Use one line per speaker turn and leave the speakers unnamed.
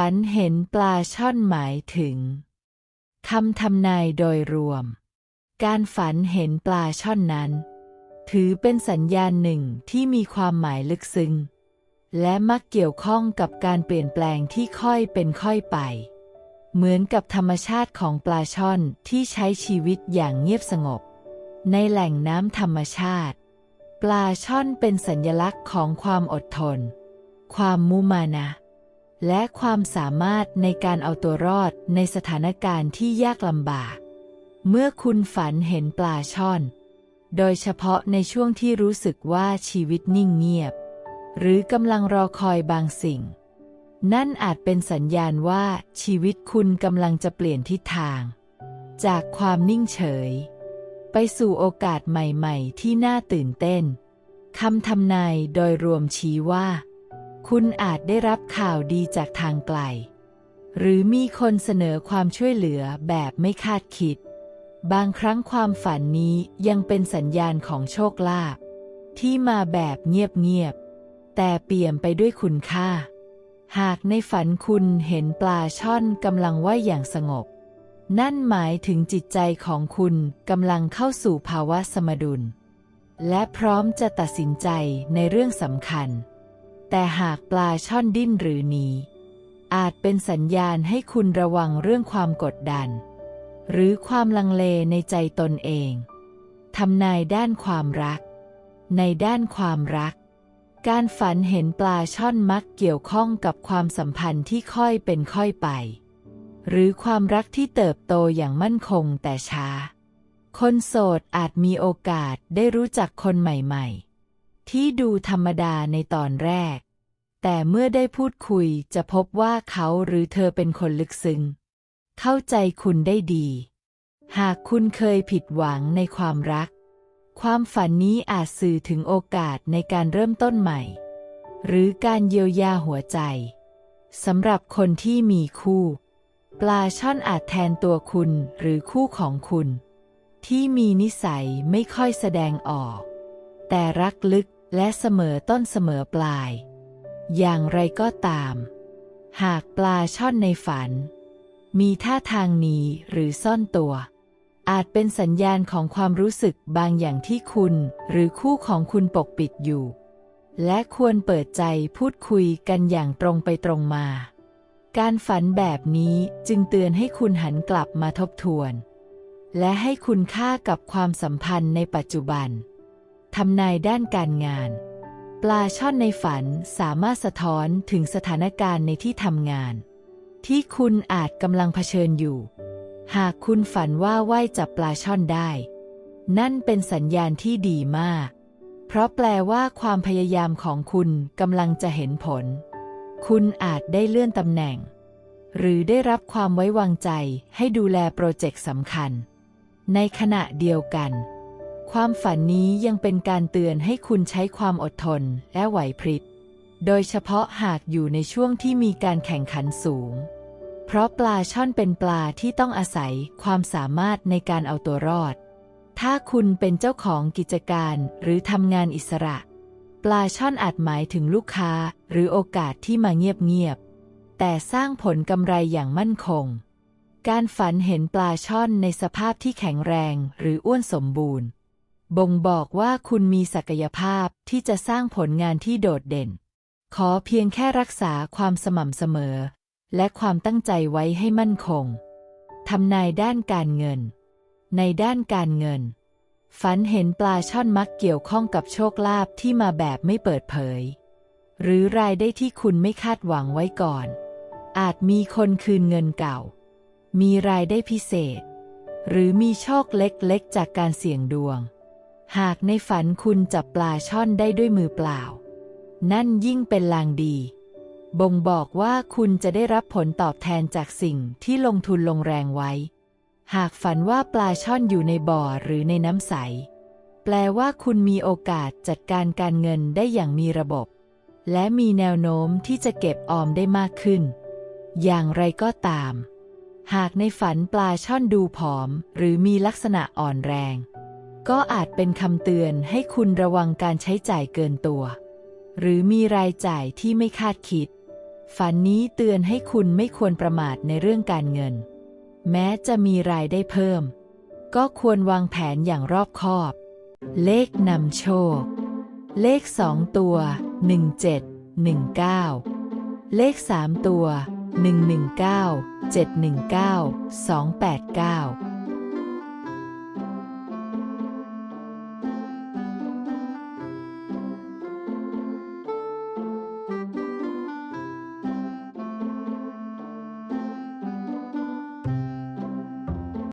ฝันเห็นปลาช่อนหมายถึงคำทำนายโดยรวม การฝันเห็นปลาช่อนนั้น ถือเป็นสัญญาณหนึ่งที่มีความหมายลึกซึ้ง และมักเกี่ยวข้องกับการเปลี่ยนแปลงที่ค่อยเป็นค่อยไป เหมือนกับธรรมชาติของปลาช่อนที่ใช้ชีวิตอย่างเงียบสงบ ในแหล่งน้ำธรรมชาติ ปลาช่อนเป็นสัญลักษณ์ของความอดทน ความมุมานะ และความสามารถในการเอาตัวรอดในสถานการณ์ที่ยากลำบาก เมื่อคุณฝันเห็นปลาช่อน โดยเฉพาะในช่วงที่รู้สึกว่าชีวิตนิ่งเงียบ หรือกำลังรอคอยบางสิ่ง นั่นอาจเป็นสัญญาณว่าชีวิตคุณกำลังจะเปลี่ยนทิศทาง จากความนิ่งเฉย ไปสู่โอกาสใหม่ ๆ ที่น่าตื่นเต้นคำทำนายโดยรวมชี้ว่า คุณอาจได้รับข่าวดีจากทางไกล หรือมีคนเสนอความช่วยเหลือแบบไม่คาดคิด บางครั้งความฝันนี้ยังเป็นสัญญาณของโชคลาภที่มาแบบเงียบๆ แต่เปี่ยมไปด้วยคุณค่า หากในฝันคุณเห็นปลาช่อนกำลังว่ายอย่างสงบ นั่นหมายถึงจิตใจของคุณกำลังเข้าสู่ภาวะสมดุล และพร้อมจะตัดสินใจในเรื่องสำคัญ แต่หากปลาช่อนดิ้นหรือหนี อาจเป็นสัญญาณให้คุณระวังเรื่องความกดดัน หรือความลังเลในใจตนเองทำนายด้านความรัก ในด้านความรัก การฝันเห็นปลาช่อนมักเกี่ยวข้องกับความสัมพันธ์ที่ค่อยเป็นค่อยไป หรือความรักที่เติบโตอย่างมั่นคงแต่ช้า คนโสดอาจมีโอกาสได้รู้จักคนใหม่ ๆ ที่ดูธรรมดาในตอนแรก แต่เมื่อได้พูดคุยจะพบว่าเขาหรือเธอเป็นคนลึกซึ้ง เข้าใจคุณได้ดี หากคุณเคยผิดหวังในความรัก ความฝันนี้อาจสื่อถึงโอกาสในการเริ่มต้นใหม่ หรือการเยียวยาหัวใจสำหรับคนที่มีคู่ ปลาช่อนอาจแทนตัวคุณหรือคู่ของคุณ ที่มีนิสัยไม่ค่อยแสดงออก แต่รักลึก และเสมอต้นเสมอปลาย อย่างไรก็ตาม หากปลาช่อนในฝัน มีท่าทางหนีหรือซ่อนตัว อาจเป็นสัญญาณของความรู้สึกบางอย่างที่คุณหรือคู่ของคุณปกปิดอยู่ และควรเปิดใจพูดคุยกันอย่างตรงไปตรงมา การฝันแบบนี้จึงเตือนให้คุณหันกลับมาทบทวน และให้คุณค่ากับความสัมพันธ์ในปัจจุบัน ทำนายด้านการงาน ปลาช่อนในฝันสามารถสะท้อนถึงสถานการณ์ในที่ทำงาน ที่คุณอาจกำลังเผชิญอยู่ หากคุณฝันว่าว่ายจับปลาช่อนได้ นั่นเป็นสัญญาณที่ดีมาก เพราะแปลว่าความพยายามของคุณกำลังจะเห็นผล คุณอาจได้เลื่อนตำแหน่ง หรือได้รับความไว้วางใจให้ดูแลโปรเจกต์สำคัญ ในขณะเดียวกัน ความฝันนี้ยังเป็นการเตือนให้คุณใช้ความอดทนและไหวพริบ โดยเฉพาะหากอยู่ในช่วงที่มีการแข่งขันสูง เพราะปลาช่อนเป็นปลาที่ต้องอาศัยความสามารถในการเอาตัวรอด ถ้าคุณเป็นเจ้าของกิจการหรือทำงานอิสระ ปลาช่อนอาจหมายถึงลูกค้าหรือโอกาสที่มาเงียบๆ แต่สร้างผลกำไรอย่างมั่นคง การฝันเห็นปลาช่อนในสภาพที่แข็งแรงหรืออ้วนสมบูรณ์ บ่งบอกว่าคุณมีศักยภาพที่จะสร้างผลงานที่โดดเด่น ขอเพียงแค่รักษาความสม่ำเสมอ และความตั้งใจไว้ให้มั่นคงทำนายด้านการเงิน ในด้านการเงิน ฝันเห็นปลาช่อนมักเกี่ยวข้องกับโชคลาภที่มาแบบไม่เปิดเผย หรือรายได้ที่คุณไม่คาดหวังไว้ก่อน อาจมีคนคืนเงินเก่า มีรายได้พิเศษ หรือมีโชคเล็กๆจากการเสี่ยงดวง หากในฝันคุณจับปลาช่อนได้ด้วยมือเปล่า นั่นยิ่งเป็นลางดี บ่งบอกว่าคุณจะได้รับผลตอบแทนจากสิ่งที่ลงทุนลงแรงไว้ หากฝันว่าปลาช่อนอยู่ในบ่อหรือในน้ำใส แปลว่าคุณมีโอกาสจัดการการเงินได้อย่างมีระบบ และมีแนวโน้มที่จะเก็บออมได้มากขึ้น อย่างไรก็ตาม หากในฝันปลาช่อนดูผอม หรือมีลักษณะอ่อนแรง ก็อาจเป็นคำเตือนให้คุณระวังการใช้จ่ายเกินตัว หรือมีรายจ่ายที่ไม่คาดคิด ฝันนี้เตือนให้คุณไม่ควรประมาทในเรื่องการเงิน แม้จะมีรายได้เพิ่ม ก็ควรวางแผนอย่างรอบคอบ เลขนำโชค เลขสองตัว 17 19 เลขสามตัว 119 719 289